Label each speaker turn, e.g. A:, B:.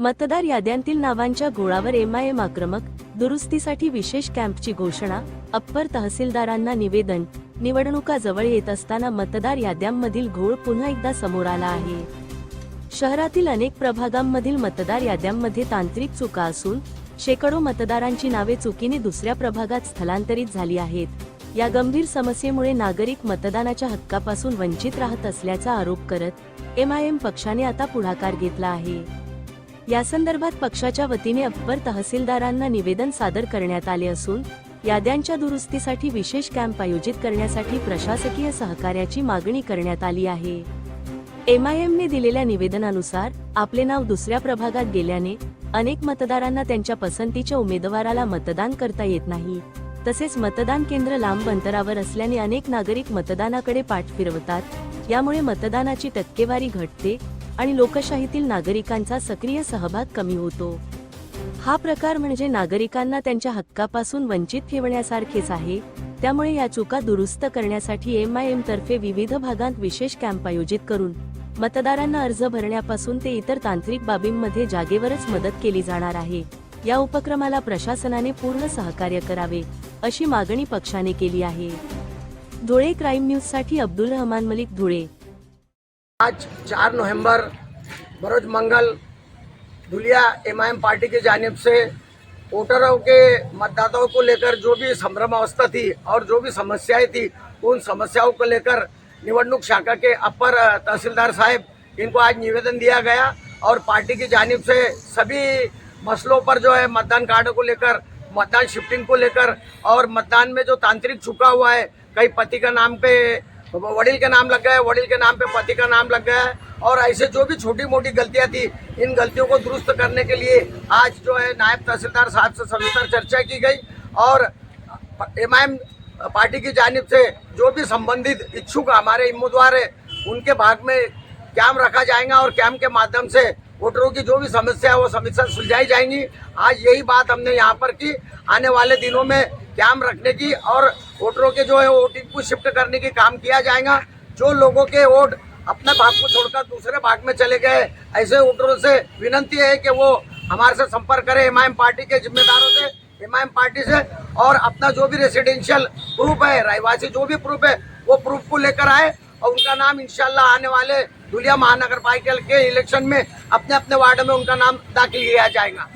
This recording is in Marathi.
A: मतदार याद्यांतील नावांच्या घोळावर एमआयएम आक्रमक दुरुस्तीसाठी विशेष कॅम्पची घोषणा अप्पर तहसीलदारांना निवेदन निवडणुका जवळ येत असताना मतदार याद्यांमधील घोळ पुन्हा एकदा समोर आला आहे. शहरातील अनेक प्रभागांमधील मतदार याद्यांमध्ये तांत्रिक चुका असून शेकडो मतदारांची नावे चुकीने दुसऱ्या प्रभागात स्थलांतरित झाली आहेत. या गंभीर समस्येमुळे नागरिक मतदानाच्या हक्कापासून वंचित राहत असल्याचा आरोप करत एमआयएम पक्षाने आता पुढाकार घेतला आहे. या संदर्भात पक्षाच्या वतीने अप्पर तहसीलदारांना निवेदन सादर करण्यात आले असून याद्यांच्या दुरुस्तीसाठी विशेष कॅम्प आयोजित करण्यासाठी प्रशासकीय सहकार्याची मागणी करण्यात आली आहे. एमआयएमने दिलेल्या निवेदनानुसार आपले नाव दुसऱ्या प्रभागात गेल्याने अनेक मतदारांना त्यांच्या पसंतीच्या उमेदवाराला मतदान करता येत नाही. तसेच मतदान केंद्र लांब अंतरावर असल्याने अनेक नागरिक मतदानाकडे पाठ फिरवतात यामुळे मतदानाची टक्केवारी घटते आणि लोकशाहीतील नागरिकांचा सक्रिय सहभाग कमी होतो. हा प्रकार म्हणजे नागरिकांना त्यांच्या हक्कापासून वंचित ठेवण्यासारखेच आहे. त्यामुळे या चुका दुरुस्त करण्यासाठी एम आय एम तर्फे विविध भागांत विशेष कॅम्प आयोजित करून मतदारांना अर्ज भरण्यापासून ते इतर तांत्रिक बाबींमध्ये जागेवरच मदत केली जाणार आहे. या उपक्रमाला प्रशासनाने पूर्ण सहकार्य करावे अशी मागणी पक्षाने केली आहे. धुळे क्राईम न्यूजसाठी अब्दुल रहमान मलिक धुळे.
B: आज चार नवंबर, बरोज मंगल धुलिया एमआईएम पार्टी की जानब से वोटरों के, मतदाताओं को लेकर जो भी संभ्रम अवस्था थी और जो भी समस्याएँ थी, उन समस्याओं को लेकर निवडणूक शाखा के अपर तहसीलदार साहब, इनको आज निवेदन दिया गया और पार्टी की जानब से सभी मसलों पर जो है मतदान कार्ड को लेकर, मतदान शिफ्टिंग को लेकर और मतदान में जो तांत्रिक चुका हुआ है, कई पति का नाम पे वडील के नाम लग है वडील के नाम पे पति का नाम लग गया है। और ऐसे जो भी छोटी मोटी गलतियाँ थी, इन गलतियों को दुरुस्त करने के लिए आज जो है नायब तहसीलदार साहब से सविस्तर चर्चा की गई और एमआईएम पार्टी की जानब से जो भी संबंधित इच्छुक हमारे उम्मीदवार है, उनके भाग में कैम्प रखा जाएगा और कैम्प के माध्यम से वोटरों की जो भी समस्या है, वो समस्या सुलझाई जाएँगी। आज यही बात हमने यहाँ पर की। आने वाले दिनों में कैम्प रखने की और वोटरों के जो है वोटिंग को शिफ्ट करने की काम किया जाएगा। जो लोगों के वोट अपने भाग को छोड़कर दूसरे भाग में चले गए, ऐसे वोटरों से विनंती है कि वो हमारे से संपर्क करें एम पार्टी के जिम्मेदारों से एमआईएम पार्टी से और अपना जो भी रेसिडेंशियल प्रूफ है रहवासी जो भी प्रूफ है, वो प्रूफ को लेकर आए और उनका नाम इंशाल्लाह आने वाले धुलिया महानगर पालिका के इलेक्शन में अपने अपने वार्ड में उनका नाम दाखिल किया जाएगा।